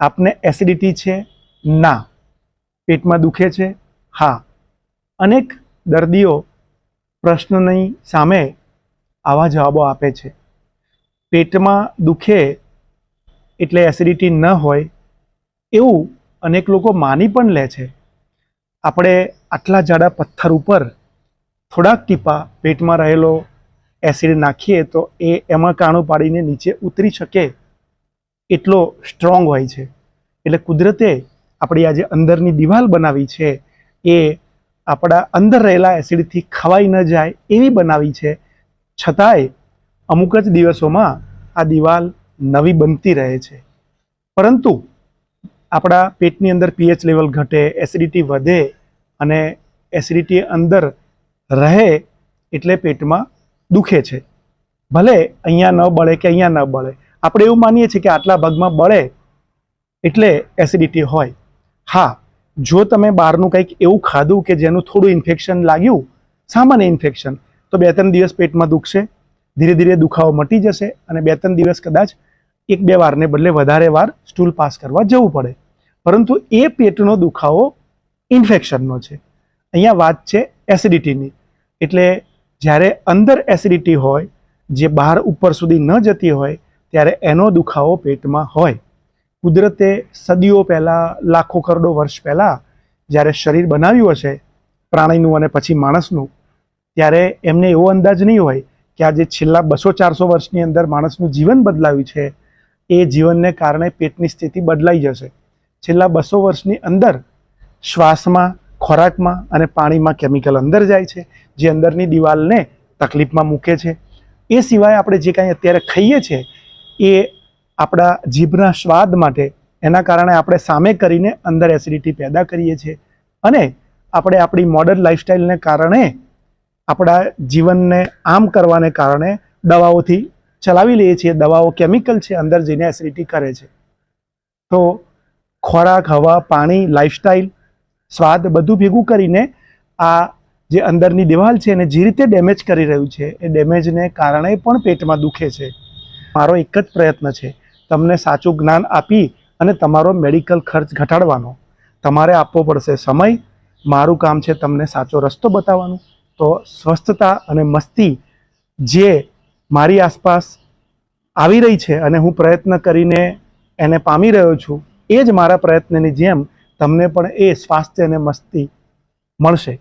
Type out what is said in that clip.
આપને એસિડિટી છે? ના. પેટમાં દુખે છે? હા. અનેક દર્દીઓ પ્રશ્નની સામે આવા જવાબો આપે છે. પેટમાં દુખે એટલે એસિડિટી ન હોય એવું અનેક લોકો માની પણ લે છે. આપણે આટલા જાડા પથ્થર ઉપર થોડાક ટીપા પેટમાં રહેલો એસિડ નાખીએ તો એ એમાં કાણું પાડીને નીચે ઉતરી શકે એટલો સ્ટ્રોંગ હોય છે. એટલે કુદરતે આપણી આ જે અંદરની દિવાલ બનાવી છે, એ આપણા અંદર રહેલા એસિડથી ખવાઈ ન જાય એવી બનાવી છે. છતાંય અમુક જ દિવસોમાં આ દિવાલ નવી બનતી રહે છે. પરંતુ આપણા પેટની અંદર પીએચ લેવલ ઘટે, એસિડિટી વધે અને એસિડિટી અંદર રહે એટલે પેટમાં દુખે છે. ભલે અહીંયા ન બળે કે અહીંયા ન બળે આપણે એવું માનીએ છીએ કે આટલા ભાગમાં બળે એટલે એસિડિટી હોય. હા, જો તમે બહારનું કંઈક એવું ખાધું કે જેનું થોડું ઇન્ફેક્શન લાગ્યું, સામાન્ય ઇન્ફેક્શન તો બે ત્રણ દિવસ પેટમાં દુખશે, ધીરે ધીરે દુખાવો મટી જશે અને બે ત્રણ દિવસ કદાચ એક બે વારને બદલે વધારે વાર સ્ટૂલ પાસ કરવા જવું પડે. પરંતુ એ પેટનો દુખાવો ઇન્ફેક્શનનો છે. અહીંયા વાત છે એસિડિટીની એટલે જ્યારે અંદર એસિડિટી હોય, જે બહાર ઉપર સુધી ન જતી હોય ત્યારે એનો દુખાવો પેટમાં હોય. કુદરતે સદીઓ પહેલાં, લાખો કરોડો વર્ષ પહેલાં જ્યારે શરીર બનાવ્યું હશે, પ્રાણીનું અને પછી માણસનું, ત્યારે એમને એવો અંદાજ નહીં હોય કે આજે છેલ્લા બસો ચારસો વર્ષની અંદર માણસનું જીવન બદલાયું છે, એ જીવનને કારણે પેટની સ્થિતિ બદલાઈ જશે. છેલ્લા બસો વર્ષની અંદર શ્વાસમાં, ખોરાકમાં અને પાણીમાં કેમિકલ અંદર જાય છે, જે અંદરની દિવાલને તકલીફમાં મૂકે છે. એ સિવાય આપણે જે કાંઈ અત્યારે ખાઈએ છીએ એ આપણા જીભના સ્વાદ માટે, એના કારણે આપણે સામે કરીને અંદર એસિડિટી પેદા કરીએ છીએ અને આપણે આપણી મોડર્ન લાઈફસ્ટાઈલને કારણે આપણા જીવનને આમ કરવાને કારણે દવાઓથી ચલાવી લઈએ છીએ. દવાઓ કેમિકલ છે, અંદર જઈને એસિડિટી કરે છે. તો ખોરાક, હવા, પાણી લાઈફસ્ટાઈલ સ્વાદ બધું ભેગું કરીને આ જે અંદરની દિવાલ છે એને જે રીતે ડેમેજ કરી રહ્યું છે, એ ડેમેજને કારણે પણ પેટમાં દુખે છે. મારો એક જ પ્રયત્ન છે. તમને સાચું જ્ઞાન આપી અને તમારો મેડિકલ ખર્ચ ઘટાડવાનો. તમારે આપવો પડશે સમય. મારું કામ છે તમને સાચો રસ્તો બતાવવાનું. તો સ્વસ્થતા અને મસ્તી જે મારી આસપાસ આવી રહી છે અને હું પ્રયત્ન કરીને એને પામી રહ્યો છું, એ જ મારા પ્રયત્નની જેમ તમને પણ એ સ્વાસ્થ્ય અને મસ્તી મળશે.